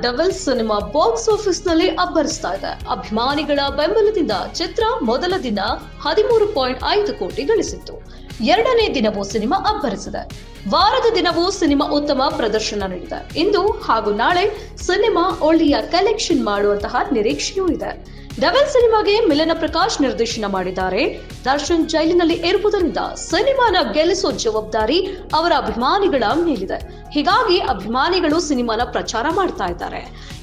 Double cinema box ಆಫೀಸ್ನಲ್ಲಿ ಅಬ್ಬರಿಸ್ತಾ ಇದೆ. ಅಭಿಮಾನಿಗಳ ಬೆಂಬಲದಿಂದ ಚಿತ್ರ ಮೊದಲ ದಿನ ಹದಿಮೂರು ಪಾಯಿಂಟ್ ಐದು ಕೋಟಿ ಗಳಿಸಿತ್ತು. ಎರಡನೇ ದಿನವೂ ಸಿನಿಮಾ ಅಬ್ಬರಿಸಿದೆ. ವಾರದ ದಿನವೂ ಸಿನಿಮಾ ಉತ್ತಮ ಪ್ರದರ್ಶನ ನೀಡಿದೆ. ಇಂದು ಹಾಗೂ ನಾಳೆ ಸಿನಿಮಾ ಒಳ್ಳೆಯ ಕಲೆಕ್ಷನ್ ಮಾಡುವಂತಹ ನಿರೀಕ್ಷೆಯೂ ಇದೆ. ಡಬಲ್ ಸಿನಿಮಾಗೆ ಮಿಲನ ಪ್ರಕಾಶ್ ನಿರ್ದೇಶನ ಮಾಡಿದ್ದಾರೆ. ದರ್ಶನ್ ಜೈಲಿನಲ್ಲಿ ಇರುವುದರಿಂದ ಸಿನಿಮಾನ ಗೆಲ್ಲಿಸೋ ಜವಾಬ್ದಾರಿ ಅವರ ಅಭಿಮಾನಿಗಳ ಮೇಲಿದೆ. ಹೀಗಾಗಿ ಅಭಿಮಾನಿಗಳು ಸಿನಿಮಾನ ಪ್ರಚಾರ ಮಾಡ್ತಾ ಇದ್ದಾರೆ.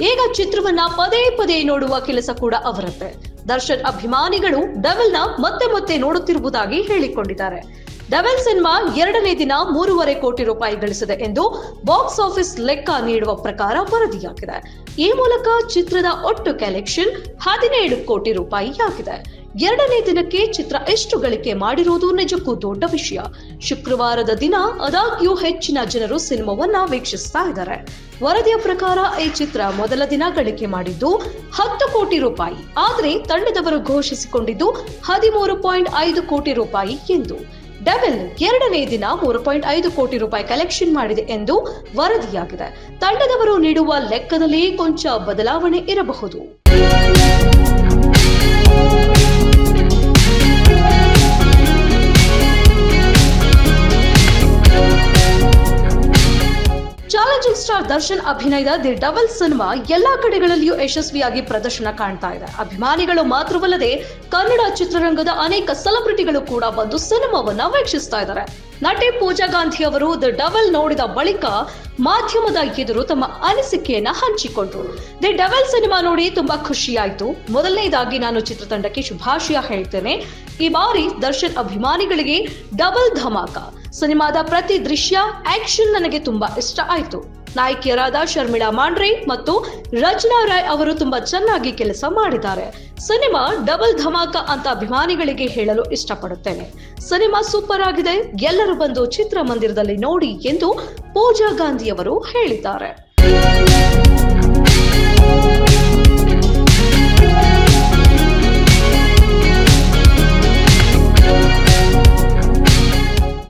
ಈಗ ಚಿತ್ರವನ್ನ ಪದೇ ಪದೇ ನೋಡುವ ಕೆಲಸ ಕೂಡ ಅವರದ್ದೇ. ದರ್ಶನ್ ಅಭಿಮಾನಿಗಳು ಡಬಲ್ನ ಮತ್ತೆ ಮತ್ತೆ ನೋಡುತ್ತಿರುವುದಾಗಿ ಹೇಳಿಕೊಂಡಿದ್ದಾರೆ. ಡಬಲ್ ಸಿನಿಮಾ ಎರಡನೇ ದಿನ ಮೂರುವರೆ ಕೋಟಿ ರೂಪಾಯಿ ಗಳಿಸಿದೆ ಎಂದು ಬಾಕ್ಸ್ ಆಫೀಸ್ ಲೆಕ್ಕ ನೀಡುವ ಪ್ರಕಾರ ವರದಿಯಾಗಿದೆ. ಈ ಮೂಲಕ ಚಿತ್ರದ ಒಟ್ಟು ಕಲೆಕ್ಷನ್ ಹದಿನೇಳು ಕೋಟಿ ರೂಪಾಯಿ ಆಗಿದೆ ಎರಡನೇ ದಿನಕ್ಕೆ ಚಿತ್ರ ಎಷ್ಟು ಗಳಿಕೆ ಮಾಡಿರುವುದು ನಿಜಕ್ಕೂ ದೊಡ್ಡ ವಿಷಯ. ಶುಕ್ರವಾರದ ದಿನ ಆದಾಗ್ಯೂ ಹೆಚ್ಚಿನ ಜನರು ಸಿನಿಮಾವನ್ನ ವೀಕ್ಷಿಸ್ತಾ ಇದ್ದಾರೆ. ವರದಿಯ ಪ್ರಕಾರ ಈ ಚಿತ್ರ ಮೊದಲ ದಿನ ಗಳಿಕೆ ಮಾಡಿದ್ದು ಹತ್ತು ಕೋಟಿ ರೂಪಾಯಿ. ಆದರೆ ತಂಡದವರು ಘೋಷಿಸಿಕೊಂಡಿದ್ದು ಹದಿಮೂರು ಪಾಯಿಂಟ್ ಐದು ಕೋಟಿ ರೂಪಾಯಿ ಎಂದು. ಡೆವಿಲ್ ಎರಡನೇ ದಿನ ಮೂರು ಪಾಯಿಂಟ್ ಐದು ಕೋಟಿ ರೂಪಾಯಿ ಕಲೆಕ್ಷನ್ ಮಾಡಿದೆ ಎಂದು ವರದಿಯಾಗಿದೆ. ತಂಡದವರು ನೀಡುವ ಲೆಕ್ಕದಲ್ಲಿ ಕೊಂಚ ಬದಲಾವಣೆ ಇರಬಹುದು. ಸ್ಟಾರ್ ದರ್ಶನ್ ಅಭಿನಯದ ದಿ ಡಬಲ್ ಸಿನಿಮಾ ಎಲ್ಲಾ ಕಡೆಗಳಲ್ಲಿಯೂ ಯಶಸ್ವಿಯಾಗಿ ಪ್ರದರ್ಶನ ಕಾಣ್ತಾ ಇದೆ. ಅಭಿಮಾನಿಗಳು ಮಾತ್ರವಲ್ಲದೆ ಕನ್ನಡ ಚಿತ್ರರಂಗದ ಅನೇಕ ಸೆಲೆಬ್ರಿಟಿಗಳು ಕೂಡ ಬಂದು ಸಿನಿಮಾವನ್ನ ವೀಕ್ಷಿಸ್ತಾ ಇದ್ದಾರೆ. ನಟಿ ಪೂಜಾ ಗಾಂಧಿ ಅವರು ದಿ ಡಬಲ್ ನೋಡಿದ ಬಳಿಕ ಮಾಧ್ಯಮದ ಎದುರು ತಮ್ಮ ಅನಿಸಿಕೆಯನ್ನ ಹಂಚಿಕೊಂಡ್ರು. ದಿ ಡಬಲ್ ಸಿನಿಮಾ ನೋಡಿ ತುಂಬಾ ಖುಷಿಯಾಯ್ತು. ಮೊದಲನೇದಾಗಿ ನಾನು ಚಿತ್ರತಂಡಕ್ಕೆ ಶುಭಾಶಯ ಹೇಳ್ತೇನೆ. ಈ ಬಾರಿ ದರ್ಶನ್ ಅಭಿಮಾನಿಗಳಿಗೆ ಡಬಲ್ ಧಮಾಕ. ಸಿನಿಮಾದ ಪ್ರತಿ ದೃಶ್ಯ, ಆಕ್ಷನ್ ನನಗೆ ತುಂಬಾ ಇಷ್ಟ ಆಯ್ತು. ನಾಯಕಿಯರಾದ ಶರ್ಮಿಳಾ ಮಾಂಡ್ರೆ ಮತ್ತು ರಚನಾ ರಾಯ್ ಅವರು ತುಂಬಾ ಚೆನ್ನಾಗಿ ಕೆಲಸ ಮಾಡಿದ್ದಾರೆ. ಸಿನಿಮಾ ಡಬಲ್ ಧಮಾಕ ಅಂತ ಅಭಿಮಾನಿಗಳಿಗೆ ಹೇಳಲು ಇಷ್ಟಪಡುತ್ತೇನೆ. ಸಿನಿಮಾ ಸೂಪರ್ ಆಗಿದೆ. ಎಲ್ಲರೂ ಬಂದು ಚಿತ್ರಮಂದಿರದಲ್ಲಿ ನೋಡಿ ಎಂದು ಪೂಜಾ ಗಾಂಧಿ ಅವರು ಹೇಳಿದ್ದಾರೆ.